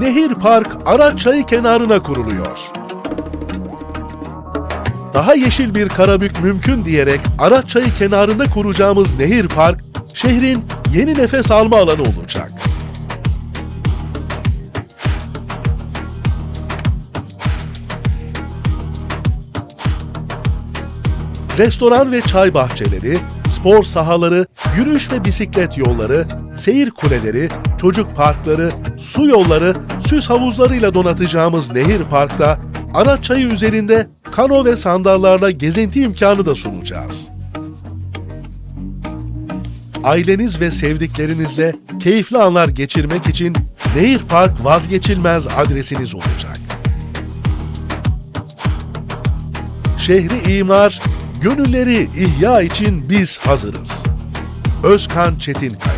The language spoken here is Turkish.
Nehir Park Araç Çayı kenarına kuruluyor. Daha yeşil bir Karabük mümkün diyerek Araç Çayı kenarında kuracağımız Nehir Park, şehrin yeni nefes alma alanı olacak. restoran ve çay bahçeleri, spor sahaları, yürüyüş ve bisiklet yolları, seyir kuleleri, çocuk parkları, su yolları, süs havuzlarıyla donatacağımız Nehir Park'ta araç çayı üzerinde kano ve sandallarla gezinti imkanı da sunacağız. Aileniz ve sevdiklerinizle keyifli anlar geçirmek için Nehir Park vazgeçilmez adresiniz olacak. Şehri imar, gönülleri ihya için biz hazırız. Özkan Çetinkaya